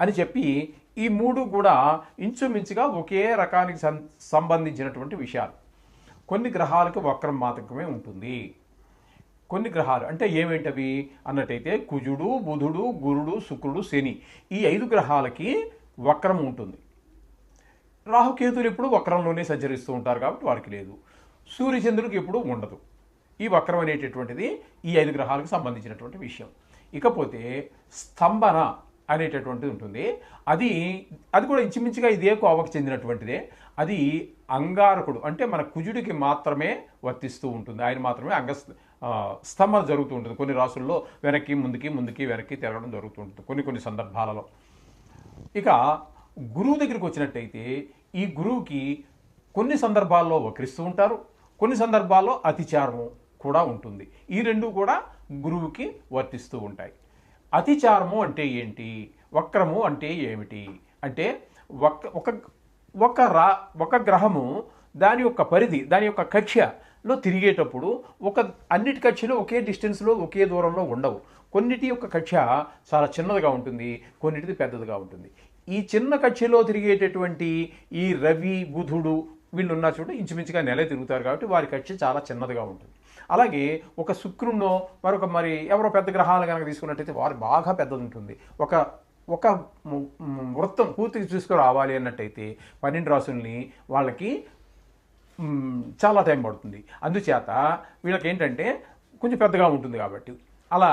అని చెప్పి ఈ మూడు కూడా ఇంచుమించుగా ఒకే రకానికి సం- సంబంధించినటువంటి విషయాలు. కొన్ని గ్రహాలకు వక్రం మాతకమే ఉంటుంది. కొన్ని గ్రహాలు అంటే ఏమేంటవి? అన్నట్టయితే కుజుడు బుధుడు గురుడు శుక్రుడు శని ఈ ఐదు గ్రహాలకి వక్రం ఉంటుంది. రాహుకేతులు ఎప్పుడు వక్రంలోనే సంచరిస్తూ ఉంటారు కాబట్టి వారికి లేదు. సూర్యచంద్రుడికి ఎప్పుడు ఉండదు. ఈ వక్రం అనేటటువంటిది ఈ ఐదు గ్రహాలకు సంబంధించినటువంటి విషయం. ఇకపోతే స్తంభన అనేటటువంటిది ఉంటుంది. అది అది కూడా ఇంచుమించుగా ఇదే కోవకు చెందినటువంటిదే. అది అంగారకుడు అంటే మన కుజుడికి మాత్రమే వర్తిస్తూ ఉంటుంది. ఆయన మాత్రమే అంగ స్తంభన జరుగుతూ ఉంటుంది. కొన్ని రాసుల్లో వెనక్కి ముందుకి ముందుకి వెనక్కి తిరగడం జరుగుతూ ఉంటుంది కొన్ని కొన్ని సందర్భాలలో. ఇక గురువు దగ్గరికి వచ్చినట్టయితే ఈ గురువుకి కొన్ని సందర్భాల్లో వక్రిస్తూ ఉంటారు. కొన్ని సందర్భాల్లో అతిచారము కూడా ఉంటుంది. ఈ రెండు కూడా గురువుకి వర్తిస్తూ ఉంటాయి. అతిచారము అంటే ఏంటి? వక్రము అంటే ఏమిటి? అంటే ఒక ఒక ఒక రా ఒక గ్రహము దాని యొక్క పరిధి దాని యొక్క కక్ష్యలో తిరిగేటప్పుడు ఒక అన్నిటి కక్షలు ఒకే డిస్టెన్స్లో ఒకే దూరంలో ఉండవు. కొన్నిటి యొక్క కక్ష చాలా చిన్నదిగా ఉంటుంది కొన్నిటిది పెద్దదిగా ఉంటుంది. ఈ చిన్న కక్షలో తిరిగేటటువంటి ఈ రవి బుధుడు వీళ్ళు ఉన్న చోట ఇంచుమించుగా నెల తిరుగుతారు కాబట్టి వారి కక్ష చాలా చిన్నదిగా ఉంటుంది. అలాగే ఒక శుక్రుణ్ణో మరొక మరి ఎవరో పెద్ద గ్రహాలు కనుక తీసుకున్నట్టయితే వారు బాగా పెద్దది ఉంటుంది. ఒక ఒక వృత్తం పూర్తిగా తీసుకురావాలి అన్నట్టయితే పన్నెండు రాసుల్ని వాళ్ళకి చాలా టైం పడుతుంది. అందుచేత వీళ్ళకి ఏంటంటే కొంచెం పెద్దగా ఉంటుంది కాబట్టి. అలా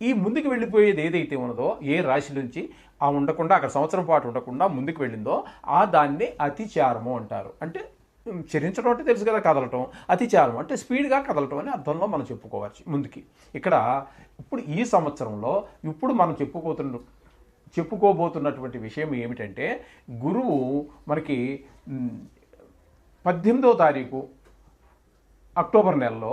ఈ ముందుకు వెళ్ళిపోయేది ఏదైతే ఉన్నదో ఏ రాశి నుంచి ఆ ఉండకుండా అక్కడ సంవత్సరం పాటు ఉండకుండా ముందుకు వెళ్ళిందో ఆ దాన్ని అతిచారము అంటారు. అంటే చరించడం అంటే తెలుసు కదా కదలటం. అతిచారం అంటే స్పీడ్గా కదలటం అని అర్థంలో మనం చెప్పుకోవచ్చు ముందుకి. ఇక్కడ ఇప్పుడు ఈ సంవత్సరంలో ఇప్పుడు మనం చెప్పుకోతున్న చెప్పుకోబోతున్నటువంటి విషయం ఏమిటంటే గురువు మనకి పద్దెనిమిదో తారీఖు అక్టోబర్ నెలలో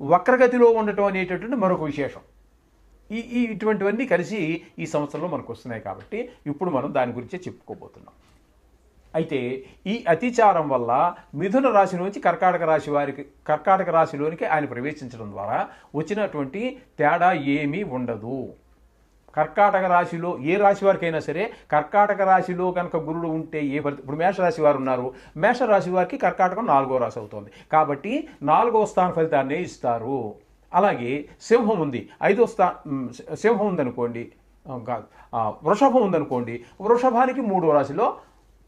వక్రగతిలో ఉండటం అనేటటువంటి మరొక విశేషం. ఈ ఈ ఇటువంటివన్నీ కలిసి ఈ సంవత్సరంలో మనకు వస్తున్నాయి కాబట్టి ఇప్పుడు మనం దాని గురించే చెప్పుకోబోతున్నాం. అయితే ఈ అతిచారం వల్ల మిథున రాశి నుంచి కర్కాటక రాశి వారికి కర్కాటక రాశిలోనికి ఆయన ప్రవేశించడం ద్వారా వచ్చినటువంటి తేడా ఏమీ ఉండదు. కర్కాటక రాశిలో ఏ రాశి వారికైనా సరే కర్కాటక రాశిలో కనుక గురుడు ఉంటే ఏ ఫలితం ఇప్పుడు మేషరాశి వారు ఉన్నారు. మేషరాశి వారికి కర్కాటకం నాలుగో రాశి అవుతుంది. కాబట్టి నాలుగో స్థాన ఫలితాన్ని ఇస్తారు. అలాగే సింహం ఉంది. ఐదో స్థా సింహం ఉందనుకోండి కాదు వృషభం ఉందనుకోండి వృషభానికి మూడో రాశిలో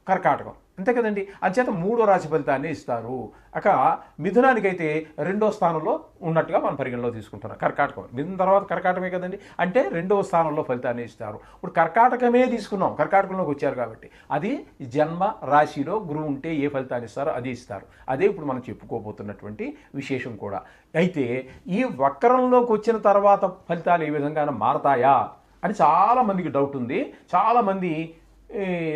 కర్కాటకం. అంతే కదండి. అంచేత మూడో రాశి ఫలితాన్ని ఇస్తారు. అక మిథునానికైతే రెండో స్థానంలో ఉన్నట్టుగా మనం పరిగణలో తీసుకుంటున్నాం. కర్కాటకం. మిథున తర్వాత కర్కాటకమే కదండి. అంటే రెండవ స్థానంలో ఫలితాన్ని ఇస్తారు. ఇప్పుడు కర్కాటకమే తీసుకున్నాం. కర్కాటకంలోకి వచ్చారు కాబట్టి అది జన్మ రాశిలో గురువు ఉంటే ఏ ఫలితాన్ని ఇస్తారో అది ఇస్తారు. అదే ఇప్పుడు మనం చెప్పుకోబోతున్నటువంటి విశేషం కూడా. అయితే ఈ వక్రంలోకి వచ్చిన తర్వాత ఫలితాలు ఏ విధంగా మారతాయా అని చాలామందికి డౌట్ ఉంది. చాలామంది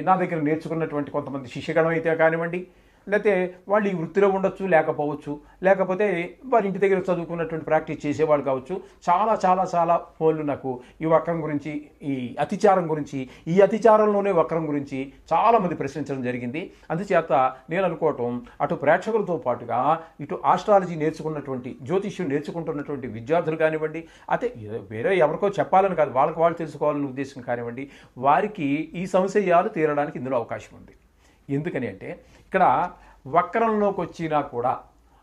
నా దగ్గర నేర్చుకున్నటువంటి కొంతమంది శిష్యగణం అయితే కానివ్వండి లేకపోతే వాళ్ళు ఈ వృత్తిలో ఉండొచ్చు లేకపోవచ్చు. లేకపోతే వారి ఇంటి దగ్గర చదువుకున్నటువంటి ప్రాక్టీస్ చేసేవాళ్ళు కావచ్చు. చాలా చాలా చాలా ఫోన్లు నాకు ఈ వక్రం గురించి ఈ అతిచారం గురించి ఈ అతిచారంలోనే వక్రం గురించి చాలామంది ప్రశ్నించడం జరిగింది. అందుచేత నేను అనుకోవటం అటు ప్రేక్షకులతో పాటుగా ఇటు ఆస్ట్రాలజీ నేర్చుకున్నటువంటి జ్యోతిష్యం నేర్చుకుంటున్నటువంటి విద్యార్థులు కానివ్వండి అయితే వేరే ఎవరికో చెప్పాలని కాదు వాళ్ళకి వాళ్ళు తెలుసుకోవాలని ఉద్దేశం కానివ్వండి వారికి ఈ సంశయాలు తీరడానికి ఇందులో అవకాశం ఉంది. ఎందుకని అంటే ఇక్కడ వక్రంలోకి వచ్చినా కూడా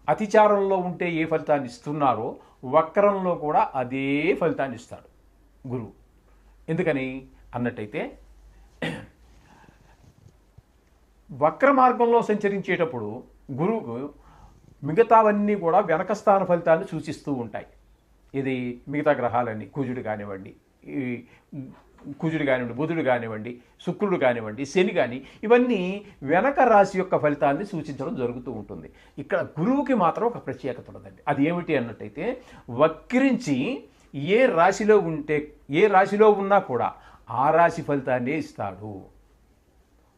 అతిచారంలో ఉంటే ఏ ఫలితాన్ని ఇస్తున్నారో వక్రంలో కూడా అదే ఫలితాన్ని ఇస్తాడు గురువు. ఎందుకని అన్నట్టయితే వక్ర మార్గంలో సంచరించేటప్పుడు గురువుకు మిగతావన్నీ కూడా వెనక స్థాన ఫలితాన్ని సూచిస్తూ ఉంటాయి. ఇది మిగతా గ్రహాలన్నీ కుజుడు కానివ్వండి ఈ కుజుడు కానివ్వండి బుధుడు కానివ్వండి శుక్రుడు కానివ్వండి శని కానీ ఇవన్నీ వెనక రాశి యొక్క ఫలితాన్ని సూచించడం జరుగుతూ ఉంటుంది. ఇక్కడ గురువుకి మాత్రం ఒక ప్రత్యేకత ఉండదండి అది ఏమిటి అన్నట్టయితే వక్రించి ఏ రాశిలో ఉంటే ఏ రాశిలో ఉన్నా కూడా ఆ రాశి ఫలితాన్నే ఇస్తాడు.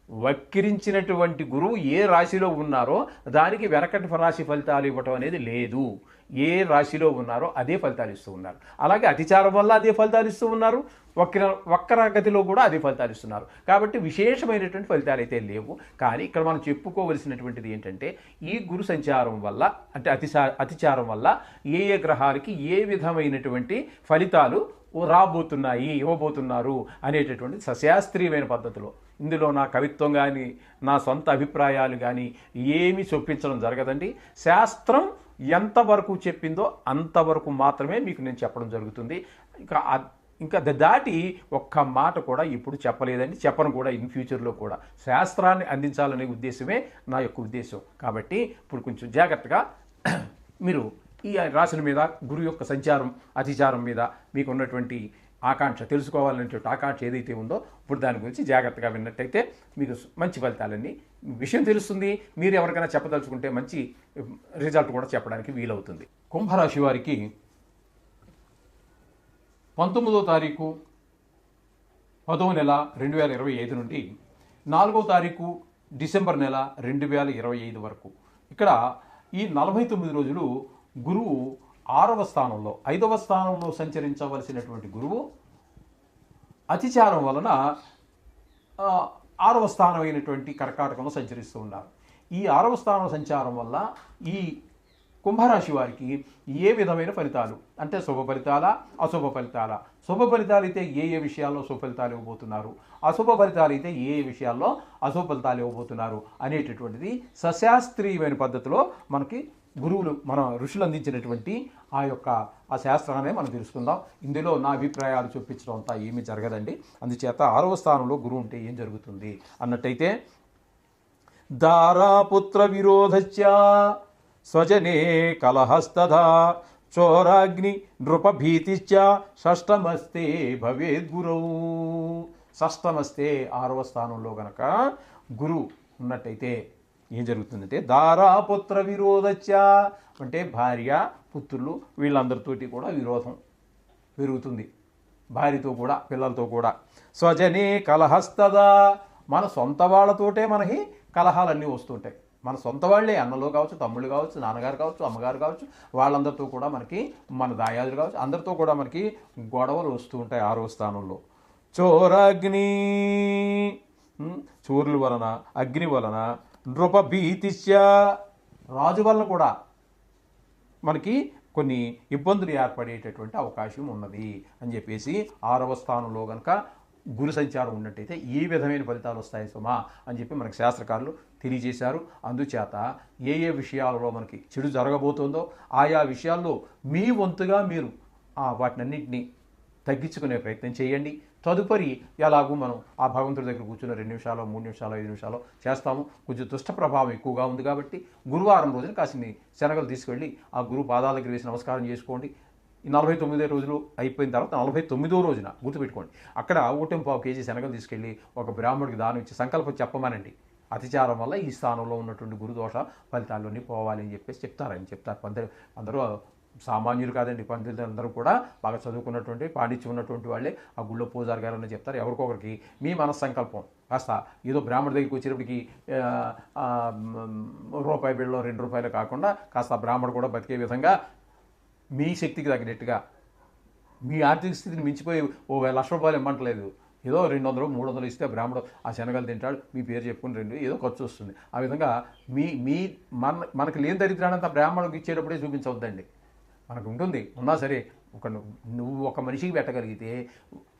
వక్కిరించినటువంటి గురువు ఏ రాశిలో ఉన్నారో దానికి వెనకటి రాశి ఫలితాలు ఇవ్వటం అనేది లేదు. ఏ రాశిలో ఉన్నారో అదే ఫలితాలు ఇస్తూ ఉన్నారు. అలాగే అతిచారం వల్ల అదే ఫలితాలు ఇస్తూ ఉన్నారు. వక్ర వక్రగతిలో కూడా అదే ఫలితాలు ఇస్తున్నారు. కాబట్టి విశేషమైనటువంటి ఫలితాలు అయితే లేవు. కానీ ఇక్కడ మనం చెప్పుకోవలసినటువంటిది ఏంటంటే ఈ గురు సంచారం వల్ల అంటే అతిచా అతిచారం వల్ల ఏ ఏ గ్రహాలకి ఏ విధమైనటువంటి ఫలితాలు రాబోతున్నాయి ఇవ్వబోతున్నారు అనేటటువంటి సశాస్త్రీయమైన పద్ధతిలో ఇందులో నా కవిత్వం కానీ నా సొంత అభిప్రాయాలు కానీ ఏమీ చొప్పించడం జరగదండి. శాస్త్రం ఎంతవరకు చెప్పిందో అంతవరకు మాత్రమే మీకు నేను చెప్పడం జరుగుతుంది. ఇంకా ఇంకా ద- దాటి ఒక్క మాట కూడా ఇప్పుడు చెప్పలేదండి. చెప్పను కూడా ఇన్ ఫ్యూచర్లో కూడా. శాస్త్రాన్ని అందించాలనే ఉద్దేశమే నా యొక్క ఉద్దేశం. కాబట్టి ఇప్పుడు కొంచెం జాగ్రత్తగా మీరు ఈ రాశుల మీద గురు యొక్క సంచారం అతిచారం మీద మీకు ఉన్నటువంటి ఆకాంక్ష తెలుసుకోవాలనేటువంటి ఆకాంక్ష ఏదైతే ఉందో ఇప్పుడు దాని గురించి జాగ్రత్తగా విన్నట్టయితే మీకు మంచి ఫలితాలన్నీ విషయం తెలుస్తుంది. మీరు ఎవరికైనా చెప్పదలుచుకుంటే మంచి రిజల్ట్ కూడా చెప్పడానికి వీలవుతుంది. కుంభరాశి వారికి పంతొమ్మిదో తారీఖు పదవ నెల రెండు వేల ఇరవై ఐదు నుండి నాలుగో తారీఖు డిసెంబర్ నెల రెండు వేల ఇరవై ఐదు వరకు. ఇక్కడ ఈ నలభై తొమ్మిది రోజులు గురువు ఆరవ స్థానంలో ఐదవ స్థానంలో సంచరించవలసినటువంటి గురువు అతిచారం వలన ఆరవ స్థానం అయినటువంటి కర్కాటకంలో సంచరిస్తూ ఉన్నారు. ఈ ఆరవ స్థానం సంచారం వల్ల ఈ కుంభరాశి వారికి ఏ విధమైన ఫలితాలు? అంటే శుభ ఫలితాలా అశుభ ఫలితాలా? శుభ ఫలితాలు అయితే ఏ ఏ విషయాల్లో శుభ ఫలితాలు ఇవ్వబోతున్నారు? అశుభ ఫలితాలు అయితే ఏ ఏ విషయాల్లో అశుభ ఫలితాలు ఇవ్వబోతున్నారు అనేటటువంటిది సశాస్త్రీయమైన పద్ధతిలో మనకి గురువులు మన ఋషులు అందించినటువంటి ఆ యొక్క ఆ శాస్త్రాన్ని మనం తెలుసుకుందాం. ఇందులో నా అభిప్రాయాలు చూపించడం అంతా ఏమీ జరగదండి. అందుచేత ఆరవ స్థానంలో గురువు ఉంటే ఏం జరుగుతుంది? అన్నట్టయితే దారాపుత్ర విరోధస్య స్వజనే కలహస్తథా చోరాగ్ని నృపభీతిశ్చ షష్టమస్తే భవేద్గురౌ షష్టమస్తే ఆరవ స్థానంలో గనక గురు ఉన్నట్టయితే ఏం జరుగుతుందంటే దారాపుత్ర విరోధచ్చ అంటే భార్య పుత్రులు వీళ్ళందరితోటి కూడా విరోధం పెరుగుతుంది. భార్యతో కూడా పిల్లలతో కూడా. స్వజనే కలహస్తదా. మన సొంత వాళ్ళతోటే మనకి కలహాలన్నీ వస్తుంటాయి. మన సొంత వాళ్ళే అన్నలో కావచ్చు తమ్ముళ్ళు కావచ్చు నాన్నగారు కావచ్చు అమ్మగారు కావచ్చు వాళ్ళందరితో కూడా మనకి మన దాయాదులు కావచ్చు అందరితో కూడా మనకి గొడవలు వస్తూ ఉంటాయి ఆరో స్థానంలో. చోరగ్ని ఉమ్, చోరుల వలన అగ్ని వలన నృపభీతిశ్య రాజు వల్ల కూడా మనకి కొన్ని ఇబ్బందులు ఏర్పడేటటువంటి అవకాశం ఉన్నది అని చెప్పేసి ఆరవ స్థానంలో కనుక గురు సంచారం ఉన్నట్టయితే ఈ విధమైన ఫలితాలు వస్తాయి సుమా అని చెప్పి మనకి శాస్త్రకారులు తెలియజేశారు. అందుచేత ఏ ఏ విషయాలలో మనకి చెడు జరగబోతుందో ఆయా విషయాల్లో మీ వంతుగా మీరు వాటినన్నింటినీ తగ్గించుకునే ప్రయత్నం చేయండి. తదుపరి ఎలాగూ మనం ఆ భగవంతుడి దగ్గర కూర్చున్న రెండు నిమిషాలు మూడు నిమిషాలు ఐదు నిమిషాలు చేస్తాము. కొంచెం దుష్ట ప్రభావం ఎక్కువగా ఉంది కాబట్టి గురువారం రోజున కాసిని శనగలు తీసుకెళ్ళి ఆ గురువు పాదాల దగ్గర వేసి నమస్కారం చేసుకోండి. నలభై తొమ్మిదో రోజులు అయిపోయిన తర్వాత నలభై తొమ్మిదో రోజున గుర్తుపెట్టుకోండి. అక్కడ ఒకటి పావు కేజీ శనగలు తీసుకెళ్ళి ఒక బ్రాహ్మడికి దానం ఇచ్చి సంకల్పం చెప్పమనండి. అతిచారం వల్ల ఈ స్థానంలో ఉన్నటువంటి గురుదోష ఫలితాల్లోని పోవాలి అని చెప్పేసి చెప్తారని చెప్తారు. అందరూ అందరూ సామాన్యులు కాదండి పండితులు అందరూ కూడా బాగా చదువుకున్నటువంటి పాండిత్యం ఉన్నటువంటి వాళ్ళే ఆ గుళ్ళో పూజారి గారు అని చెప్తారు. ఎవరికొకరికి మీ మనస్సంకల్పం. కాస్త ఏదో బ్రాహ్మణ దగ్గరికి వచ్చేటప్పటికి రూపాయి బిళ్ళలో రెండు రూపాయలు కాకుండా కాస్త ఆ బ్రాహ్మడు కూడా బతికే విధంగా మీ శక్తికి తగినట్టుగా మీ ఆర్థిక స్థితిని మించిపోయి ఓ లక్ష రూపాయలు ఇమ్మంటలేదు. ఏదో రెండు వందలు మూడు వందలు ఇస్తే బ్రాహ్మడు ఆ శనగలు తింటాడు మీ పేరు చెప్పుకుని రెండు ఏదో ఖర్చు వస్తుంది. ఆ విధంగా మీ మీ మన మనకు లేని దరిద్రానంత బ్రాహ్మణుడికి ఇచ్చేటప్పుడే చూపించవద్దండి. మనకు ఉంటుంది ఉన్నా సరే ఒక నువ్వు ఒక మనిషికి పెట్టగలిగితే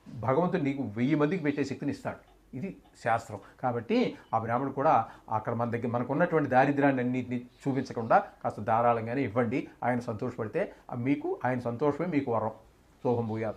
భగవంతుడు నీకు వెయ్యి మందికి పెట్టే శక్తిని ఇస్తాడు. ఇది శాస్త్రం. కాబట్టి ఆ బ్రాహ్మణుడు కూడా అక్కడ మన దగ్గర మనకు ఉన్నటువంటి దారిద్ర్యాన్ని అన్నింటినీ చూపించకుండా కాస్త ధారాళంగానే ఇవ్వండి. ఆయన సంతోషపడితే మీకు ఆయన సంతోషమే మీకు వరం. శోభం భూయాత్.